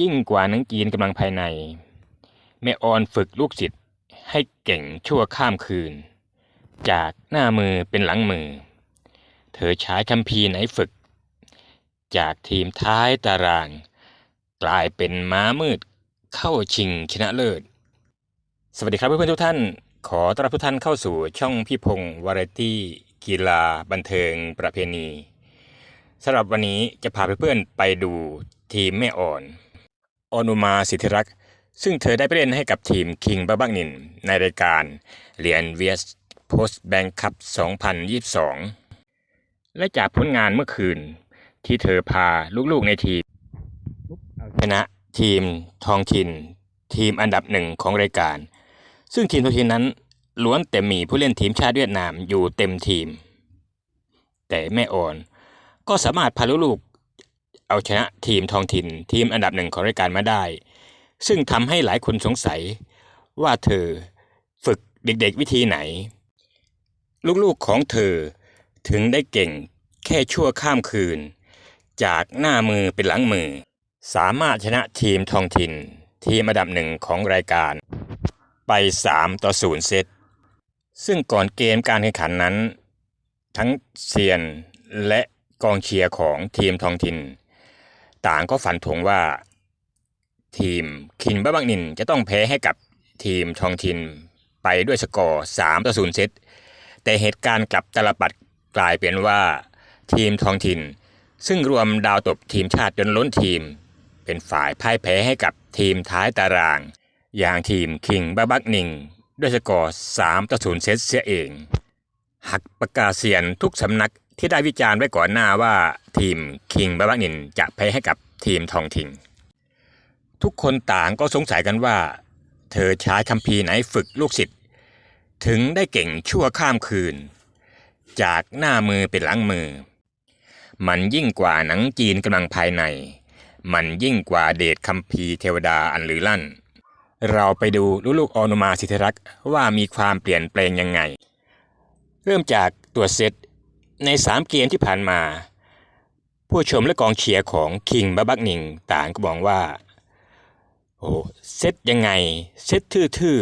ยิ่งกว่านังจีนกำลังภายใน แม่ออนฝึกลูกศิษย์ให้เก่งชั่วข้ามคืน จากหน้ามือเป็นหลังมือ เธอใช้คัมภีร์ไหนฝึก จากทีมท้ายตาราง กลายเป็นม้ามืดเข้าชิงชนะเลิศ สวัสดีครับเพื่อนๆทุกท่าน ขอต้อนรับทุกท่านเข้าสู่ช่องพี่พงศ์วาไรตี้กีฬาบันเทิงประเพณีสำหรับวันนี้จะพาเพื่อนๆไปดูทีมแม่อ่อน ออนุมาสิทธิรักษ์ ซึ่งเธอได้ไปเล่นให้กับทีมคิงบาบักนิน ในรายการเรียนเวียสโพสต์แบงคัพ 2022 และจากผลงานเมื่อคืน ที่เธอพาลูกๆในทีมเอาชนะทีมทองถิ่นทีมอันดับหนึ่งของรายการ ซึ่งทีมทองถิ่นนั้นล้วนแต่มีผู้เล่นทีมชาติเวียดนามอยู่เต็มทีม แต่แม่อ่อนก็สามารถพาลูกๆ เอาชนะทีมทองถิ่นทีมอันดับหนึ่งของรายการมาได้ ซึ่งทำให้หลายคนสงสัยว่าเธอฝึกเด็กๆวิธีไหน ลูกๆของเธอถึงได้เก่งแค่ชั่วข้ามคืน จากหน้ามือเป็นหลังมือ สามารถชนะทีมทองถิ่น ทีมอันดับหนึ่งของรายการ ไป 3 ต่อ 0 เซต ซึ่งก่อนเกมการแข่งขันนั้น ทั้งเซียนและกองเชียร์ของทีมทองถิ่น ต่างก็ฝันถงว่า ทีมคินบ้าบังนินจะต้องแพ้ให้กับทีมทองถิ่นไปด้วยสกอร์3ต่อ0เซตแต่เหตุการณ์กลับตลปัดกลายเป็นว่า ทีมทองถิ่น ซึ่งรวมดาวตบทีมชาติจนล้นทีม เป็นฝ่ายพ่ายแพ้ให้กับทีมท้ายตาราง อย่างทีมคิงบ้าบักนิง ด้วยสกอร์3ต่อ0เซตเสียเอง หักประกาศเสียนทุกสำนัก ที่ได้วิจารณ์ไว้ก่อนหน้าว่าทีมคิงบาบักนินจะแพ้ให้กับทีมทองถิ่นทุกคนต่างก็สงสัยกันว่า เธอใช้คัมภีร์ไหนฝึกลูกศิษย์ถึงได้เก่งชั่วข้ามคืน จากหน้ามือเป็นหลังมือ มันยิ่งกว่าหนังจีนกำลังภายใน มันยิ่งกว่าเดชคัมภีร์เทวดาอันลือลั่น เราไปดูลูกๆอนุมาสิทธิรักษ์ว่ามีความเปลี่ยนแปลงยังไง เริ่มจากตัวเซต ใน 3 เกมที่ผ่านมา ผู้ชมและกองเชียร์ของคิงบับบักนิงต่างก็บอกว่า โอ้เซตยังไง เซตทื่อ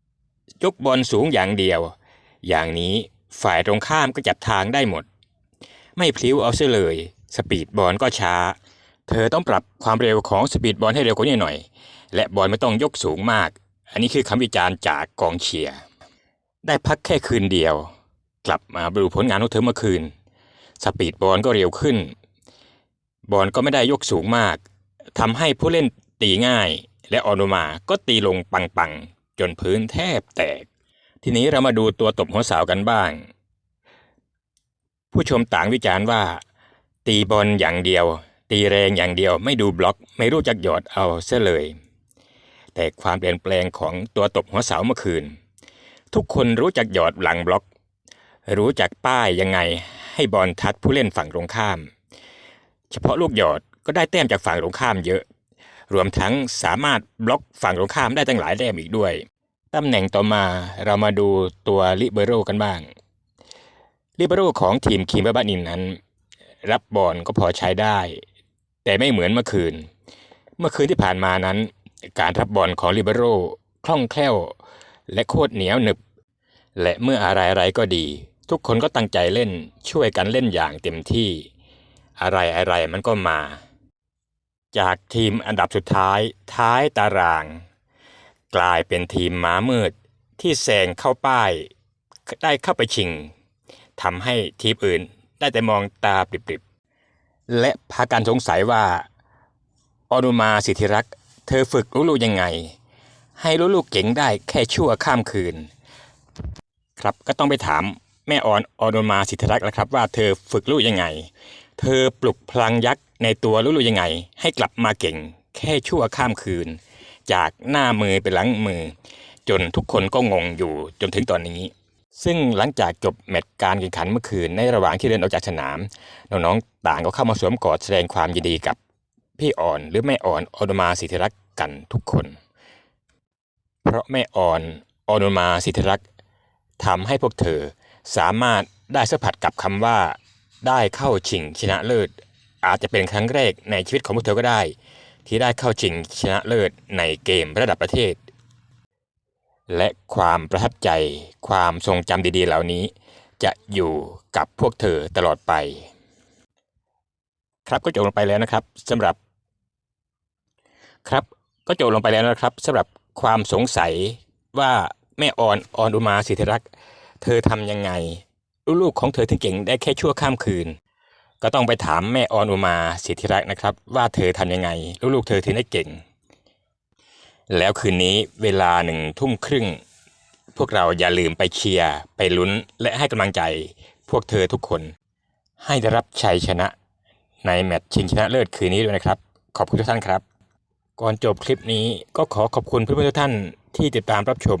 ๆยกบอลสูงอย่างเดียว อย่างนี้ฝ่ายตรงข้ามก็จับทางได้หมด ไม่พลิ้วเอาเสียเลย สปีดบอลก็ช้า เธอต้องปรับความเร็วของสปีดบอลให้เร็วกว่านี้หน่อย และบอลไม่ต้องยกสูงมาก อันนี้คือคำวิจารณ์จากกองเชียร์ ได้พักแค่คืนเดียว กลับมาดูผลงานของเธอเมื่อคืน สปีดบอลก็เร็วขึ้น บอลก็ไม่ได้ยกสูงมากทำให้ผู้เล่นตีง่าย และออนุมาก็ตีลงปังๆ จนพื้นแทบแตก ทีนี้เรามาดูตัวตบหัวเสาวกันบ้าง ผู้ชมต่างวิจารณ์ว่า ตีบอลอย่างเดียว ตีแรงอย่างเดียวไม่ดูบล็อก ไม่รู้จักหยอดเอาเสียเลย แต่ความเปลี่ยนแปลงของตัวตบหัวเสาเมื่อคืนทุกคนรู้จักหยอดหลังบล็อก รู้จักป้ายยังไงให้บอลทัดผู้เล่นฝั่งตรงข้าม เฉพาะลูกหยอดก็ได้แต้มจากฝั่งตรงข้ามเยอะ รวมทั้งสามารถบล็อกฝั่งตรงข้ามได้ตั้งหลายแต้มอีกด้วย ตำแหน่งต่อมาเรามาดูตัวลิเบโรกันบ้าง ลิเบโรของทีมคิมเบอร์บานินนั้น รับบอลก็พอใช้ได้ แต่ไม่เหมือนเมื่อคืน เมื่อคืนที่ผ่านมานั้น การรับบอลของลิเบโรคล่องแคล่ว และโคตรเหนียวหนึบ และเมื่ออะไรอะไรๆก็ดี ทุกคนก็ตั้งใจเล่นช่วยกันเล่นอย่างเต็มที่ อะไรอะไรมันก็มา จากทีมอันดับสุดท้ายท้ายตาราง กลายเป็นทีมม้ามืดที่แซงเข้าป้าย ได้เข้าไปชิงทำให้ทีมอื่นได้แต่มองตาปริบๆ และพากันสงสัยว่า อนุมาสิทธิรักษ์เธอฝึกลูกๆยังไง ให้ลูกๆเก่งได้แค่ชั่วข้ามคืน ครับก็ต้องไปถาม แม่อ่อนออนุมาสิทธรักษ์แล้วครับว่าเธอฝึกลูกยังไง เธอปลุกพลังยักษ์ในตัวลูกๆยังไง ให้กลับมาเก่ง แค่ชั่วข้ามคืน จากหน้ามือเป็นหลังมือ จนทุกคนก็งงอยู่จนถึงตอนนี้ ซึ่งหลังจากจบแมตช์การแข่งขันเมื่อคืนในระหว่างที่เดินออกจากสนามน้องๆต่างก็เข้ามาสวมกอดแสดงความยินดีกับพี่อ่อนหรือแม่อ่อนออนุมาสิทธรักษ์กันทุกคน เพราะแม่อ่อนออนุมาสิทธรักษ์ทำให้พวกเธอ สามารถได้สัมผัสกับคำว่า ได้เข้าชิงชนะเลิศ อาจจะเป็นครั้งแรกในชีวิตของพวกเธอก็ได้ ที่ได้เข้าชิงชนะเลิศในเกมระดับประเทศ และความประทับใจ ความทรงจำดีๆ เหล่านี้ จะอยู่กับพวกเธอตลอดไป ครับก็จบลงไปแล้วนะครับสำหรับ ครับก็จบลงไปแล้วนะครับสำหรับความสงสัยว่าแม่ออนออนอุมาสิทธิรักษ์ เธอทำยังไง ลูกๆของเธอถึงเก่งได้แค่ชั่วข้ามคืน ก็ต้องไปถามแม่ออนอุมาสิทธิรักษ์นะครับ ว่าเธอทำยังไง ลูกๆ เธอถึงได้เก่ง แล้วคืนนี้เวลาหนึ่งทุ่มครึ่ง พวกเราอย่าลืมไปเชียร์ไปลุ้นและให้กำลังใจ พวกเธอทุกคน ให้ได้รับชัยชนะ ในแมตช์ชิงชนะเลิศคืนนี้ด้วยนะครับ ขอบคุณทุกท่านครับ ก่อนจบคลิปนี้ก็ขอขอบคุณเพื่อนๆทุกท่านที่ติดตามรับชม